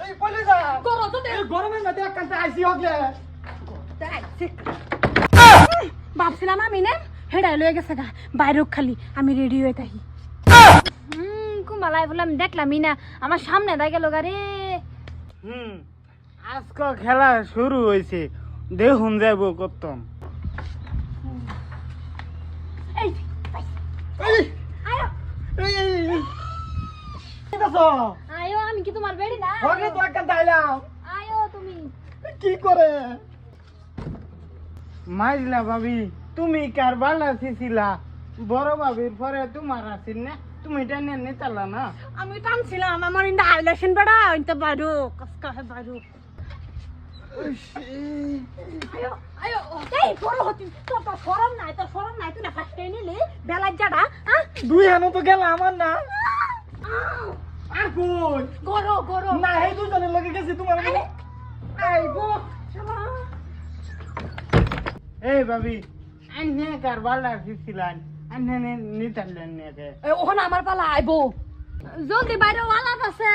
এই যা করো তো এই গরমের মধ্যে একখানটা আইসি হগলে ভাবছিলাম আমি না হেডাই লয়ে গেছে গা বাইরেও খালি আমি রেডি হয়ে থাকি হুম কুমালাই বলে আমি দেখলামই না আমার সামনে দাই গেল গারে হুম আজকে খেলা শুরু হয়েছে দেখুন যাব করতাম এই এই এই এই, আমি কি তোমার বেড়ি না? হগলে তো একখানটা আইলাম আয়ো তুমি। কি করে? মাইলা ভাবি তুমি কার বালা ছিলা বড় ভাবির পরে তোমার আছিস না তুমি টেনে নিতালা না? আমি টানছিলাম আমার ইন্দা আইলেশন বেড়া ইন্দা বাইরো কসকা হে বাইরো আয়ো আয়ো এই বড় হতি তো তো শরম নাই তো শরম নাই তুই না ফার্স্ট নিলি বেলার জাডা হ্যাঁ দুই হানো তো গেল আমার না। আর কই গরো গরো না এই দুজনের লগে গেছি তোমার আইবো এই ভাবি আন্নে কার বালা ছিলান আন্নে নিতালেন নাকি এ ওখান আমার পালা আইবো। জলদি বাইরে ওয়ালা আছে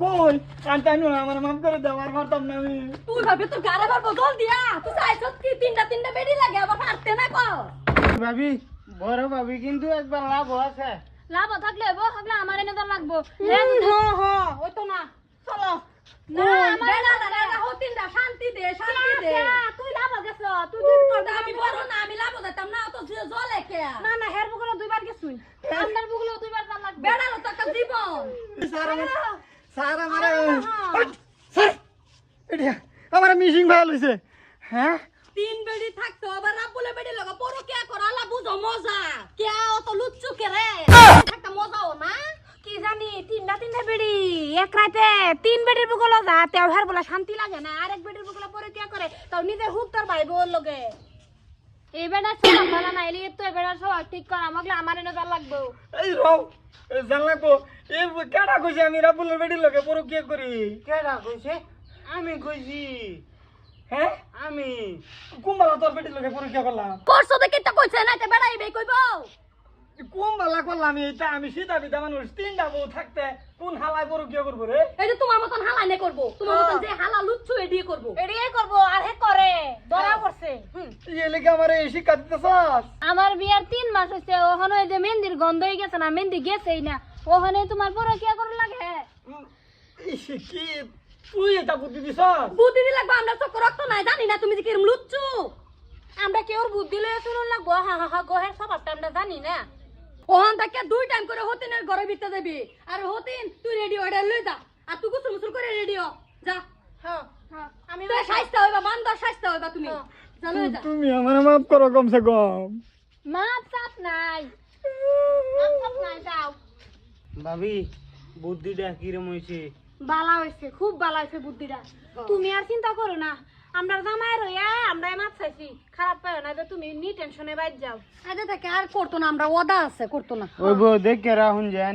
কই? কান্তানু আমার মাফ করে দাও আর মারতাম না আমি। তুই ভাবি তুই গারে পারব জল দিয়া তুই চাইছ কি তিনটা তিনটা বেড়ি লাগে আবার পারতে না কো ভাবি বড় ভাবি কিন্তু একবার লাভ আছে। লাভ থাকলে বো থাকলে আমার এনে তো লাগবো হ্যাঁ হ্যাঁ ওই তো না চলো। না আমার না না না হতিন দা শান্তি দে শান্তি দে। তুই লাভ গেছ তুই তোর আমি বড়। না আমি লাভ না তো জলে কে না না হের বুগুলো দুইবার গেছুই। আন্ডার বুগুলো দুইবার যান লাগবে। বেড়ালো তো একটা জীবন। স্যার এটা আমার মিশিং ভালো হইছে। হ্যাঁ? তিন বেড়ি থাকতো, আবার রাবুলে বেড়ি লগা পরো কে করালা বুঝো, মজা। কে অত লুচ্চু কে রে? থাকতা মজাও না? কি জানি, তিনটা তিনটা বেড়ি। এক রাতে তিন বেড়ির বুকলো যা তেও হার বলা শান্তি লাগে না। আরেক বেড়ির বুকলো পরে কে করে, তাও নিজে হুক তার ভাই বোর লগে। এই বেড়া সব ভালো না এলিয়ে তো এই বেড়া সব ঠিক কর, আমাকে আমার এনে যা লাগবে। এই রও জান লাগবো। এই কেডা কইছে আমি রাবুলের বেডির লগে পরে কি করি? কেডা কইছে? আমি কইছি। হ্যাঁ? আমি। কুম্বালা তোর বেডির লগে পরে কি করলাম? করছ দেখে তো কইছে না তে বেড়াই বে কইবো। কুম্বালা করলাম এইটা আমি সীতা বিদা মানুষ তিনটা বউ থাকতে কোন হালায় পরে কি করব রে? এই যে তোমার মতন হালা নে করব তোমার মতন যে হালা লুচ্ছু এডিয়ে করব। এডিয়ে করব আর হে করে ধরা পড়ছে। এই লেগে আমার এই শিক্ষা দিতেছাস? আমার বিয়ার তিন মাস হয়েছে ওখানে ওই যে মেহেন্দির গন্ধ হয়ে গেছে না মেহেন্দি গেছেই না ওখানে তোমার পরে কি করে লাগে কি তুই এটা বুদ্ধি দিছাস? বুদ্ধি দিলে লাগবে আমরা চক্র রক্ত নাই জানি না তুমি যে কিরম লুচ্ছু আমরা কেউ বুদ্ধি লয়ে শুনুন লাগবো? হা হা হা গোহের স্বভাবটা আমরা জানি না। ওখান থেকে দুই টাইম করে হতিনের ঘরে ভিতরে যাবি। আর হতিন তুই রেডি অর্ডার লই যা। আর তুই গুসুল মুসুল করে রেডি হ। যা। হ্যাঁ আমি তুই সাজতে হইবা বান্দর সাজতে হইবা তুমি। জানো যা তুমি আমার মাফ করো কমসে কম। মাপ সাপ নাই। মাপ সাপ নাই যাও। ভাবি বুদ্ধিটা কিরম হয়েছে বালা হয়েছে খুব বালা হয়েছে বুদ্ধিটা। তুমি আর চিন্তা করো না আমরা জামাই রইয়া আমরা মাছ চাইছি খারাপ পাই না যে তুমি নি টেনশনে বাইর যাও। আগে থেকে আর করতো না আমরা ওদা আছে করতো না। ওই বউ দেখে রাহুন যায়